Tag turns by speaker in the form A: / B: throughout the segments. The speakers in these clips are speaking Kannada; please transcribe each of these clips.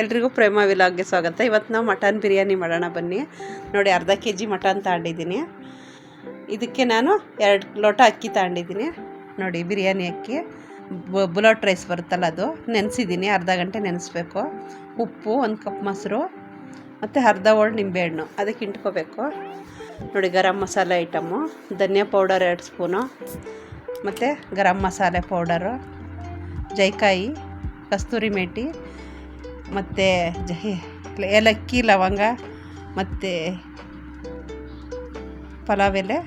A: ಎಲ್ರಿಗೂ ಪ್ರೇಮ ವಿಲಾಗ್ಗೆ ಸ್ವಾಗತ. ಇವತ್ತು ನಾವು ಮಟನ್ ಬಿರಿಯಾನಿ ಮಾಡೋಣ ಬನ್ನಿ. ನೋಡಿ, ಅರ್ಧ ಕೆ ಜಿ ಮಟನ್ ತಗೊಂಡಿದ್ದೀನಿ ಇದಕ್ಕೆ ನಾನು ಎರಡು ಲೋಟ ಅಕ್ಕಿ ತಗೊಂಡಿದ್ದೀನಿ ನೋಡಿ, ಬಿರಿಯಾನಿ ಅಕ್ಕಿ. ಬುಲೋಟ್ ರೈಸ್ ಬರುತ್ತಲ್ಲ ಅದು. ನೆನೆಸಿದ್ದೀನಿ, ಅರ್ಧ ಗಂಟೆ ನೆನೆಸ್ಬೇಕು. ಉಪ್ಪು, ಒಂದು ಕಪ್ ಮೊಸರು, ಮತ್ತು ಅರ್ಧ ಒಳ್ಳು ನಿಂಬೆಹಣ್ಣು. ಅದಕ್ಕೆ ಇಂಟ್ಕೋಬೇಕು ನೋಡಿ, ಗರಂ ಮಸಾಲೆ ಐಟಮು. ಧನಿಯಾ ಪೌಡರ್ ಎರಡು ಸ್ಪೂನು. ಮತ್ತು ಗರಂ ಮಸಾಲೆ ಪೌಡರು. ಜೈಕಾಯಿ, ಕಸ್ತೂರಿ ಮೇಥಿ ಮತ್ತು ಏಲಕ್ಕಿ, ಲವಂಗ, ಮತ್ತು ಪಲಾವ್ ಎಲೆ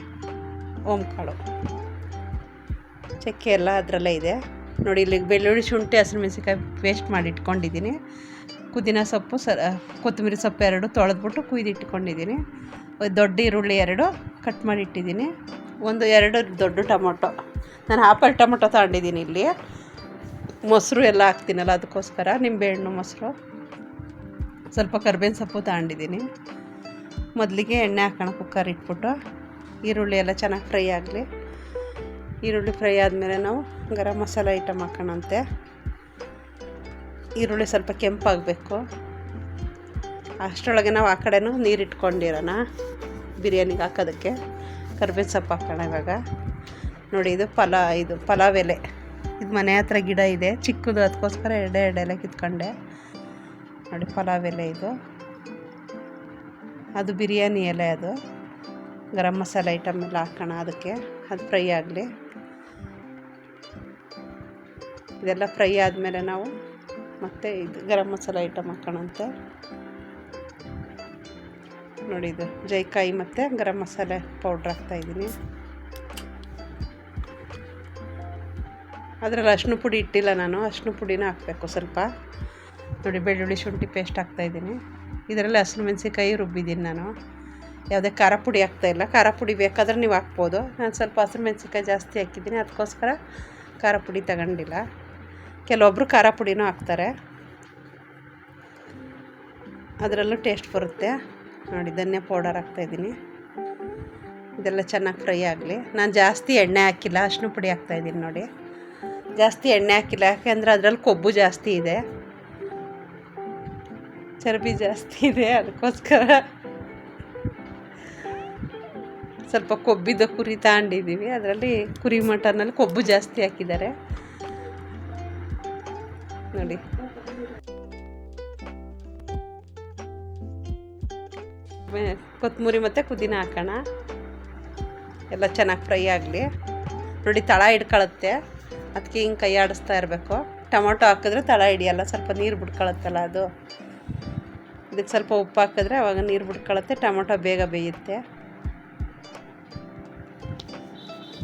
A: ಓಂಕಾಳು. ಚಕ್ಕೆ ಎಲ್ಲ ಅದರಲ್ಲೇ ಇದೆ. ನೋಡಿ, ಇಲ್ಲಿ ಬೆಳ್ಳುಳ್ಳಿ ಶುಂಠಿ, ಹಸಿರು ಮೆಣಸಿನ್ಕಾಯಿ ಪೇಸ್ಟ್ ಮಾಡಿ ಇಟ್ಕೊಂಡಿದ್ದೀನಿ ಕುದಿನ ಸೊಪ್ಪು, ಸ ಕೊತ್ತಂಬರಿ ಸೊಪ್ಪು ಎರಡು ತೊಳೆದ್ಬಿಟ್ಟು ಕುಯ್ದಿಟ್ಕೊಂಡಿದ್ದೀನಿ. ದೊಡ್ಡ ಈರುಳ್ಳಿ ಎರಡು ಕಟ್ ಮಾಡಿ ಇಟ್ಟಿದ್ದೀನಿ ಒಂದು ಎರಡು ದೊಡ್ಡ ಟೊಮೊಟೊ. ನಾನು ಆಪಲ್ ಟೊಮೊಟೊ ತಗೊಂಡಿದ್ದೀನಿ ಇಲ್ಲಿ. ಮೊಸರು ಎಲ್ಲ ಹಾಕ್ತೀನಲ್ಲ, ಅದಕ್ಕೋಸ್ಕರ ನಿಂಬೆಹಣ್ಣು ಮೊಸರು. ಸ್ವಲ್ಪ ಕರ್ಬೇವಿನ ಸೊಪ್ಪು ತಗೊಂಡಿದ್ದೀನಿ. ಮೊದಲಿಗೆ ಎಣ್ಣೆ ಹಾಕೋಣ ಕುಕ್ಕರ್ ಇಟ್ಬಿಟ್ಟು. ಈರುಳ್ಳಿ ಎಲ್ಲ ಚೆನ್ನಾಗಿ ಫ್ರೈ ಆಗಲಿ. ಈರುಳ್ಳಿ ಫ್ರೈ ಆದಮೇಲೆ ನಾವು ಗರಂ ಮಸಾಲೆ ಐಟಮ್ ಹಾಕೋಣಂತೆ. ಈರುಳ್ಳಿ ಸ್ವಲ್ಪ ಕೆಂಪಾಗಬೇಕು. ಅಷ್ಟರೊಳಗೆ ನಾವು ಆ ಕಡೆನೂ ನೀರು ಇಟ್ಕೊಂಡಿರೋಣ, ಬಿರಿಯಾನಿಗೆ ಹಾಕೋದಕ್ಕೆ. ಕರ್ಬೇವಿನ ಸೊಪ್ಪು ಹಾಕೋಣ ಇವಾಗ. ನೋಡಿ, ಇದು ಪಲಾ ಇದು ಪಲಾವ್ ಎಲೆ. ಇದು ಮನೆ ಹತ್ರ ಗಿಡ ಇದೆ. ಚಿಕ್ಕದು, ಅದಕ್ಕೋಸ್ಕರ ಎಡೆ ಎಡೆ ಎಲೆ ಕಿತ್ಕೊಂಡೆ. ನೋಡಿ, ಪಲಾವ್ ಎಲೆ ಇದು. ಅದು ಬಿರಿಯಾನಿ ಎಲೆ ಅದು. ಗರಂ ಮಸಾಲೆ ಐಟಮ್ ಎಲ್ಲ ಹಾಕೋಣ ಅದಕ್ಕೆ. ಅದು ಫ್ರೈ ಆಗಲಿ. ಇದೆಲ್ಲ ಫ್ರೈ ಆದಮೇಲೆ ನಾವು ಮತ್ತೆ ಇದು ಗರಂ ಮಸಾಲೆ ಐಟಮ್ ಹಾಕೋಣಂತೆ ನೋಡಿ ಇದು. ಜೈಕಾಯಿ ಮತ್ತು ಗರಂ ಮಸಾಲೆ ಪೌಡ್ರ್ ಹಾಕ್ತಾಯಿದ್ದೀನಿ ಅದರಲ್ಲಿ ಅರ್ಶಿನ ಪುಡಿ ಇಟ್ಟಿಲ್ಲ ನಾನು. ಅರ್ಶಿನ ಪುಡಿನ ಹಾಕಬೇಕು ಸ್ವಲ್ಪ. ನೋಡಿ, ಬೆಳ್ಳುಳ್ಳಿ, ಶುಂಠಿ ಪೇಸ್ಟ್ ಹಾಕ್ತಾಯಿದ್ದೀನಿ ಇದರಲ್ಲಿ ಹಸಿರು ಮೆಣಸಿನ್ಕಾಯಿ ರುಬ್ಬಿದ್ದೀನಿ ನಾನು. ಯಾವುದೇ ಖಾರ ಪುಡಿ ಹಾಕ್ತಾಯಿಲ್ಲ ಖಾರ ಪುಡಿ ಬೇಕಾದ್ರೆ ನೀವು ಹಾಕ್ಬೋದು. ನಾನು ಸ್ವಲ್ಪ ಹಸಿರು ಮೆಣಸಿನ್ಕಾಯಿ ಜಾಸ್ತಿ ಹಾಕಿದ್ದೀನಿ. ಅದಕ್ಕೋಸ್ಕರ ಖಾರ ಪುಡಿ ತಗೊಂಡಿಲ್ಲ. ಕೆಲವೊಬ್ಬರು ಖಾರ ಪುಡಿನೂ ಹಾಕ್ತಾರೆ. ಅದರಲ್ಲೂ ಟೇಸ್ಟ್ ಬರುತ್ತೆ. ನೋಡಿ, ಧನ್ಯ ಪೌಡರ್ ಹಾಕ್ತಾಯಿದ್ದೀನಿ ಇದೆಲ್ಲ ಚೆನ್ನಾಗಿ ಫ್ರೈ ಆಗಲಿ. ನಾನು ಜಾಸ್ತಿ ಎಣ್ಣೆ ಹಾಕಿಲ್ಲ. ಅರ್ಶಿನ ಪುಡಿ ಹಾಕ್ತಾಯಿದ್ದೀನಿ ನೋಡಿ. ಜಾಸ್ತಿ ಎಣ್ಣೆ ಹಾಕಿಲ್ಲ, ಯಾಕೆಂದ್ರೆ ಅದರಲ್ಲಿ ಕೊಬ್ಬು ಜಾಸ್ತಿ ಇದೆ. ಚರ್ಬಿ ಜಾಸ್ತಿ ಇದೆ ಅದಕ್ಕೋಸ್ಕರ. ಸ್ವಲ್ಪ ಕೊಬ್ಬಿದ್ದ ಕುರಿ ತಗೊಂಡಿದ್ದೀವಿ ಅದರಲ್ಲಿ ಕುರಿ ಮಟನಲ್ಲಿ ಕೊಬ್ಬು ಜಾಸ್ತಿ ಹಾಕಿದ್ದಾರೆ. ನೋಡಿ. ಕೊತ್ತಂಬರಿ ಮತ್ತು ಪುದೀನ ಹಾಕೋಣ. ಎಲ್ಲ ಚೆನ್ನಾಗಿ ಫ್ರೈ ಆಗಲಿ. ನೋಡಿ, ತಳ ಹಿಡ್ಕೊಳುತ್ತೆ. ಅದಕ್ಕೆ ಹಿಂಗೆ ಕೈ ಆಡಿಸ್ತಾ ಇರಬೇಕು. ಟೊಮೊಟೊ ಹಾಕಿದ್ರೆ ತಳ ಹಿಡಿಯಲ್ಲ, ಸ್ವಲ್ಪ ನೀರು ಬಿಟ್ಕೊಳತ್ತಲ್ಲ ಅದು. ಇದಕ್ಕೆ ಸ್ವಲ್ಪ ಉಪ್ಪು ಹಾಕಿದ್ರೆ ಅವಾಗ ನೀರು ಬಿಟ್ಕೊಳತ್ತೆ, ಟೊಮೊಟೊ ಬೇಗ ಬೇಯುತ್ತೆ.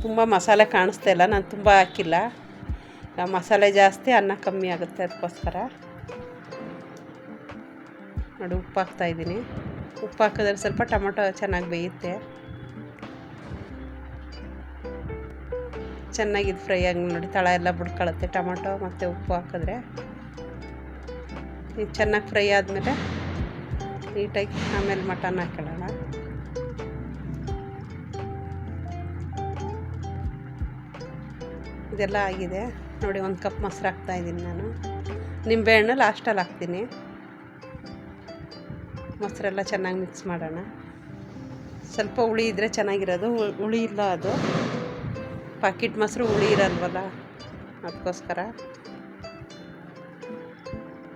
A: ತುಂಬ ಮಸಾಲೆ ಕಾಣಿಸ್ತಾ ಇಲ್ಲ, ನಾನು ತುಂಬ ಹಾಕಿಲ್ಲ. ಮಸಾಲೆ ಜಾಸ್ತಿ, ಅನ್ನ ಕಮ್ಮಿ ಆಗುತ್ತೆ ಅದಕ್ಕೋಸ್ಕರ ನೋಡಿ, ಉಪ್ಪು ಹಾಕ್ತಾಯಿದ್ದೀನಿ ಉಪ್ಪು ಹಾಕಿದ್ರೆ ಸ್ವಲ್ಪ ಟೊಮೊಟೊ ಚೆನ್ನಾಗಿ ಬೇಯುತ್ತೆ. ಚೆನ್ನಾಗಿ ಇದು ಫ್ರೈ ಆಗಿ ನೋಡಿ, ತಳ ಎಲ್ಲ ಬಿಡ್ಕೊಳತ್ತೆ. ಟೊಮೊಟೊ ಮತ್ತು ಉಪ್ಪು ಹಾಕಿದ್ರೆ. ಇದು ಚೆನ್ನಾಗಿ ಫ್ರೈ ಆದಮೇಲೆ ನೀಟಾಗಿ ಆಮೇಲೆ ಮಟನ್ ಹಾಕೊಳ್ಳೋಣ. ಇದೆಲ್ಲ ಆಗಿದೆ. ನೋಡಿ, ಒಂದು ಕಪ್ ಮೊಸರು ಹಾಕ್ತಾಯಿದ್ದೀನಿ ನಾನು. ನಿಂಬೆಹಣ್ಣು ಲಾಸ್ಟಲ್ಲಿ ಹಾಕ್ತೀನಿ. ಮೊಸರೆಲ್ಲ ಚೆನ್ನಾಗಿ ಮಿಕ್ಸ್ ಮಾಡೋಣ. ಸ್ವಲ್ಪ ಹುಳಿ ಇದ್ದರೆ ಚೆನ್ನಾಗಿರೋದು. ಹುಳಿ ಇಲ್ಲ ಅದು. ಪಾಕಿಟ್ ಮೊಸರು ಹುಳಿ ಇರಲ್ವಲ್ಲ? ಅದಕ್ಕೋಸ್ಕರ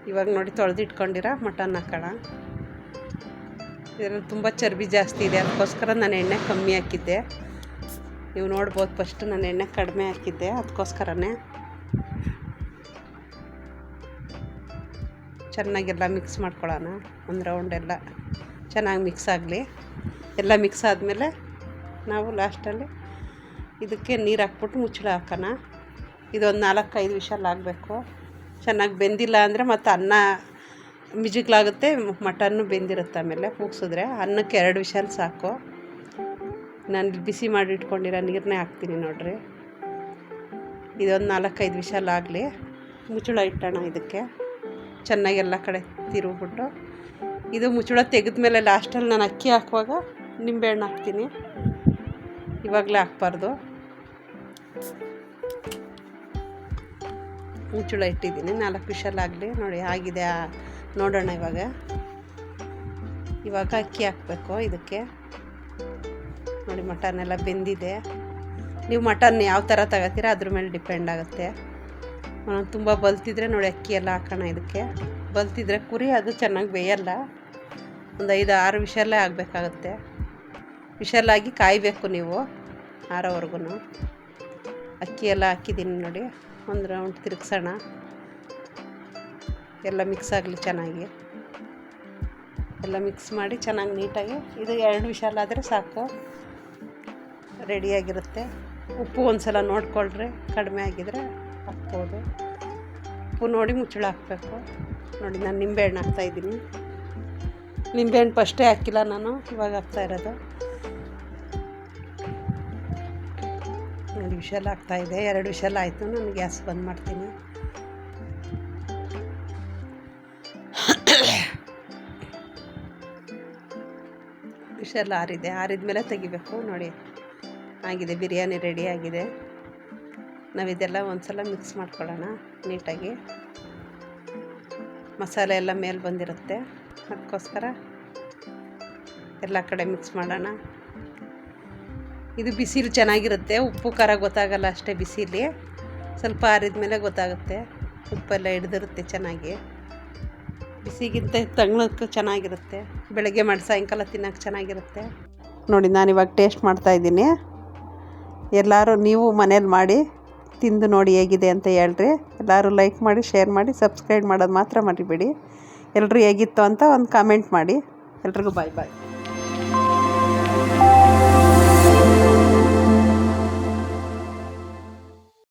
A: ಇವಾಗ ನೋಡಿ ತೊಳೆದಿಟ್ಕೊಂಡಿರ ಮಟನ್ ಹಾಕೋಣ. ಇದರಲ್ಲಿ ತುಂಬ ಚರ್ಬಿ ಜಾಸ್ತಿ ಇದೆ, ಅದಕ್ಕೋಸ್ಕರ ನಾನು ಎಣ್ಣೆ ಕಮ್ಮಿ ಹಾಕಿದ್ದೆ. ನೀವು ನೋಡ್ಬೋದು ಫಸ್ಟ್ ನಾನು ಎಣ್ಣೆ ಕಡಿಮೆ ಹಾಕಿದ್ದೆ, ಅದಕ್ಕೋಸ್ಕರನೇ. ಚೆನ್ನಾಗೆಲ್ಲ ಮಿಕ್ಸ್ ಮಾಡ್ಕೊಳ್ಳೋಣ, ಒಂದು ರೌಂಡ್ ಎಲ್ಲ ಚೆನ್ನಾಗಿ ಮಿಕ್ಸ್ ಆಗಲಿ. ಎಲ್ಲ ಮಿಕ್ಸ್ ಆದಮೇಲೆ ನಾವು ಲಾಸ್ಟಲ್ಲಿ ಇದಕ್ಕೆ ನೀರು ಹಾಕ್ಬಿಟ್ಟು ಮುಚ್ಚಳ ಹಾಕೋಣ. ಇದೊಂದು ನಾಲ್ಕೈದು ವಿಷಲ್ ಆಗಬೇಕು. ಚೆನ್ನಾಗಿ ಬೆಂದಿಲ್ಲ ಅಂದರೆ ಮತ್ತು ಅನ್ನ ಮಿಜುಗ್ಲಾಗುತ್ತೆ, ಮಟನ್ನು ಬೆಂದಿರುತ್ತೆ ಆಮೇಲೆ ಕೂಗ್ಸಿದ್ರೆ ಅನ್ನಕ್ಕೆ ಎರಡು ವಿಷಲ್ ಸಾಕು. ನಾನು ಬಿಸಿ ಮಾಡಿ ಇಟ್ಕೊಂಡಿರೋ ನೀರನ್ನೇ ಹಾಕ್ತೀನಿ ನೋಡ್ರಿ. ಇದೊಂದು ನಾಲ್ಕೈದು ವಿಷಲ್ ಆಗಲಿ. ಮುಚ್ಚಳ ಇಟ್ಟೋಣ ಇದಕ್ಕೆ. ಚೆನ್ನಾಗಿ ಎಲ್ಲ ಕಡೆ ತಿರುಗ್ಬಿಟ್ಟು. ಇದು ಮುಚ್ಚಳ ತೆಗೆದ್ಮೇಲೆ ಲಾಸ್ಟಲ್ಲಿ ನಾನು ಅಕ್ಕಿ ಹಾಕುವಾಗ ನಿಂಬೆಹಣ್ಣು ಹಾಕ್ತೀನಿ. ಇವಾಗಲೇ ಹಾಕ್ಬಾರ್ದು. ಮುಚ್ಚಳ ಇಟ್ಟಿದ್ದೀನಿ, ನಾಲ್ಕು ವಿಷಲ್ ಆಗಲಿ. ನೋಡಿ, ಆಗಿದೆ ನೋಡೋಣ ಇವಾಗ. ಇವಾಗ ಅಕ್ಕಿ ಹಾಕಬೇಕು ಇದಕ್ಕೆ. ನೋಡಿ ಮಟನ್ ಎಲ್ಲ ಬೆಂದಿದೆ. ನೀವು ಮಟನ್ ಯಾವ ಥರ ತಗೋತೀರ, ಅದ್ರ ಮೇಲೆ ಡಿಪೆಂಡ್ ಆಗುತ್ತೆ. ತುಂಬ ಬಲ್ತಿದ್ರೆ ನೋಡಿ, ಅಕ್ಕಿ ಎಲ್ಲ ಹಾಕೋಣ ಇದಕ್ಕೆ. ಬಲ್ತಿದ್ರೆ ಕುರಿ ಅದು ಚೆನ್ನಾಗಿ ಬೇಯಲ್ಲ. ಒಂದು ಐದು, ಆರು ವಿಷಲ್ಲೇ ಆಗಬೇಕಾಗತ್ತೆ. ವಿಷಲ್ಲಾಗಿ ಕಾಯಬೇಕು ನೀವು ಆರೋವರೆಗೂ ಅಕ್ಕಿ ಎಲ್ಲ ಹಾಕಿದ್ದೀನಿ ನೋಡಿ. ಒಂದು ರೌಂಡ್ ತಿರುಗ್ಸೋಣ. ಎಲ್ಲ ಮಿಕ್ಸ್ ಆಗಲಿ ಚೆನ್ನಾಗಿ. ಎಲ್ಲ ಮಿಕ್ಸ್ ಮಾಡಿ ಚೆನ್ನಾಗಿ ನೀಟಾಗಿ. ಇದು ಎರಡು ವಿಷಲಾದರೆ ಸಾಕು. ರೆಡಿಯಾಗಿರುತ್ತೆ ಉಪ್ಪು ಒಂದು ಸಲ ನೋಡ್ಕೊಳ್ರಿ. ಕಡಿಮೆ ಆಗಿದ್ರೆ ಹಾಕ್ಬೋದು. ಉಪ್ಪು ನೋಡಿ ಮುಚ್ಚಳ ಹಾಕಬೇಕು. ನೋಡಿ ನಾನು ನಿಂಬೆಹಣ್ಣು ಹಾಕ್ತಾಯಿದ್ದೀನಿ ನಿಂಬೆಹಣ್ಣು ಫಸ್ಟೇ ಹಾಕಿಲ್ಲ ನಾನು. ಇವಾಗ ಹಾಕ್ತಾ ಇರೋದು. ನೋಡಿ ವಿಷಲ್ ಆಗ್ತಾಯಿದೆ ಎರಡು ವಿಷಲ್ ಆಯಿತು. ನಾನು ಗ್ಯಾಸ್ ಬಂದ್ ಮಾಡ್ತೀನಿ. ವಿಷಲ್ ಆರಿದೆ. ಆರಿದ ಮೇಲೆ ತೆಗಿಬೇಕು. ನೋಡಿ, ಆಗಿದೆ. ಬಿರಿಯಾನಿ ರೆಡಿ ಆಗಿದೆ. ಒಂದು ಸಲ ಮಿಕ್ಸ್ ಮಾಡ್ಕೊಳ್ಳೋಣ ನೀಟಾಗಿ. ಮಸಾಲೆ ಎಲ್ಲ ಮೇಲೆ ಬಂದಿರುತ್ತೆ. ಅದಕ್ಕೋಸ್ಕರ ಎಲ್ಲ ಕಡೆ ಮಿಕ್ಸ್ ಮಾಡೋಣ. ಇದು ಬಿಸಿಲು ಚೆನ್ನಾಗಿರುತ್ತೆ. ಉಪ್ಪು, ಖಾರ ಗೊತ್ತಾಗಲ್ಲ ಅಷ್ಟೇ ಬಿಸಿಲಿ. ಸ್ವಲ್ಪ ಆರಿದ ಮೇಲೆ ಗೊತ್ತಾಗುತ್ತೆ. ಉಪ್ಪೆಲ್ಲ ಹಿಡ್ದಿರುತ್ತೆ ಚೆನ್ನಾಗಿ. ಬಿಸಿಗಿಂತ ತಣ್ಣಕ್ಕೆ ಚೆನ್ನಾಗಿರುತ್ತೆ. ಬೆಳಗ್ಗೆ ಮಾಡಿ ಸಾಯಂಕಾಲ ತಿನ್ನೋಕ್ಕೆ ಚೆನ್ನಾಗಿರುತ್ತೆ. ನೋಡಿ, ನಾನು ಇವಾಗ ಟೇಸ್ಟ್ ಮಾಡ್ತಾಯಿದ್ದೀನಿ ಎಲ್ಲರೂ ನೀವು ಮನೇಲಿ ಮಾಡಿ ತಿಂದು ನೋಡಿ ಹೇಗಿದೆ ಅಂತ ಹೇಳ್ರಿ. ಎಲ್ಲರೂ ಲೈಕ್ ಮಾಡಿ, ಶೇರ್ ಮಾಡಿ, ಸಬ್ಸ್ಕ್ರೈಬ್ ಮಾಡೋದು ಮಾತ್ರ ಮರಿಬೇಡಿ. ಎಲ್ಲರೂ ಹೇಗಿತ್ತು ಅಂತ ಒಂದು ಕಾಮೆಂಟ್ ಮಾಡಿ. ಎಲ್ರಿಗೂ ಬಾಯ್ ಬಾಯ್.